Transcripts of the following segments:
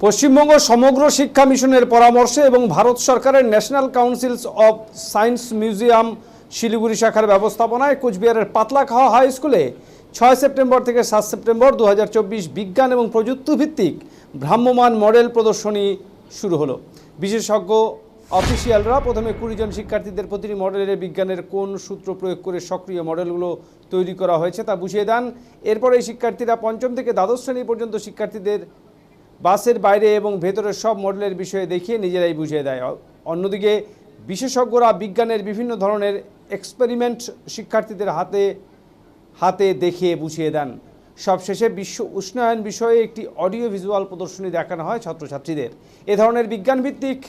পশ্চিমবঙ্গ সমগ্র শিক্ষা মিশনের পরামর্শে এবং ভারত সরকারের national councils of science museum Siliguri শাখার ব্যবস্থাপনায় কোচবিহারের পাতলাখাওয়া হাই স্কুলে ছয় সেপ্টেম্বর থেকে সাত সেপ্টেম্বর দু হাজার চব্বিশ বিজ্ঞান এবং প্রযুক্তিভিত্তিক ভ্রাম্যমান মডেল প্রদর্শনী শুরু হলো। বিশেষজ্ঞ অফিসিয়ালরা প্রথমে কুড়ি জন শিক্ষার্থীদের প্রতিটি মডেলের বিজ্ঞানের কোন সূত্র প্রয়োগ করে সক্রিয় মডেলগুলো তৈরি করা হয়েছে তা বুঝিয়ে দেন। এরপরে এই শিক্ষার্থীরা পঞ্চম থেকে দ্বাদশ শ্রেণি পর্যন্ত শিক্ষার্থীদের বাসের বাইরে এবং ভেতরের সব মডেলের বিষয়ে দেখিয়ে নিজেরাই বুঝিয়ে দেয়। অন্যদিকে বিশেষজ্ঞরা বিজ্ঞানের বিভিন্ন ধরনের এক্সপেরিমেন্ট শিক্ষার্থীদের হাতে হাতে দেখিয়ে বুঝিয়ে দেন। সবশেষে বিশ্ব উষ্ণায়ন বিষয়ে একটি অডিও ভিজুয়াল প্রদর্শনী দেখানো হয় ছাত্রছাত্রীদের। এ ধরনের বিজ্ঞানভিত্তিক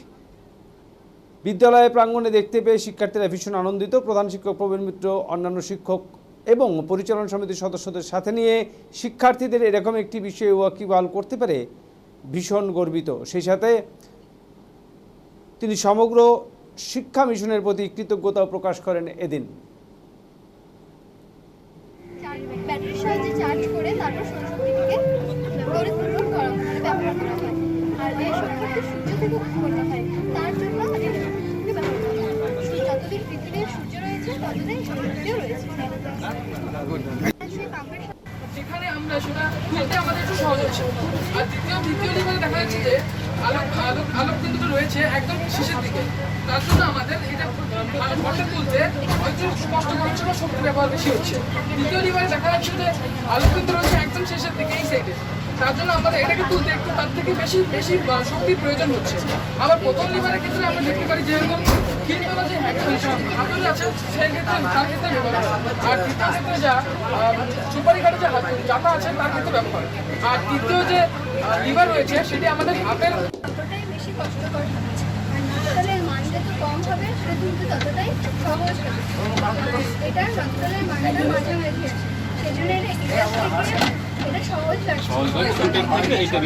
বিদ্যালয়ে প্রাঙ্গণে দেখতে পেয়ে শিক্ষার্থীরা ভীষণ আনন্দিত। প্রধান শিক্ষক প্রবীণ মিত্র, অন্যান্য শিক্ষক এবং পরিচালনা সমিতির সদস্যদের সাথে নিয়ে শিক্ষার্থীদের এরকম একটি বিষয়ে ওয়াকিবাল করতে পারে ভীষণ গর্বিত। সেই সাথে তিনি সমগ্র শিক্ষা মিশনের প্রতি কৃতজ্ঞতা প্রকাশ করেন এদিন। আর এই সূর্য থেকে উৎপন্ন হয়। তার জন্য সূর্য- সূর্য রয়েছে যেখানে আমরা সেটা আমাদের একটু সহজ হচ্ছে। আর দ্বিতীয় দ্বিতীয় লেভেলে দেখা যাচ্ছে যে আলোক আলোক আলোক বিন্দুটা রয়েছে একদম শেষের দিকে। তার জন্য আমাদের এটা ঘরটা তুলতে হয়তো কষ্ট হচ্ছে বা শক্তি ব্যবহার বেশি হচ্ছে। দ্বিতীয় লেভেলে দেখা যাচ্ছে যে আলোক বিন্দু রয়েছে একদম শেষের দিকে এই সাইডে তার জন্য আমাদের এটাকে তুলতে একটু তার থেকে বেশি বেশি শক্তির প্রয়োজন হচ্ছে। আবার প্রথম লিভারের ক্ষেত্রে আমরা দেখতে পারি যে এরকম যে আছে, সেই ক্ষেত্রে, তার ক্ষেত্রে ব্যবহার আর দ্বিতীয় ক্ষেত্রে যা আছে, তার ক্ষেত্রে ব্যবহার আর তৃতীয় যে লিভার রয়েছে সেটি আমাদের হাতের ততটাই বেশি কষ্টকর আর নকশালের মান যত কম হবে সেটা তুলতে ততটাই সহজ হবে। এটা নকশালের মানটা মাঝামাঝি আছে সেজন্য এটা সহজ লাগছে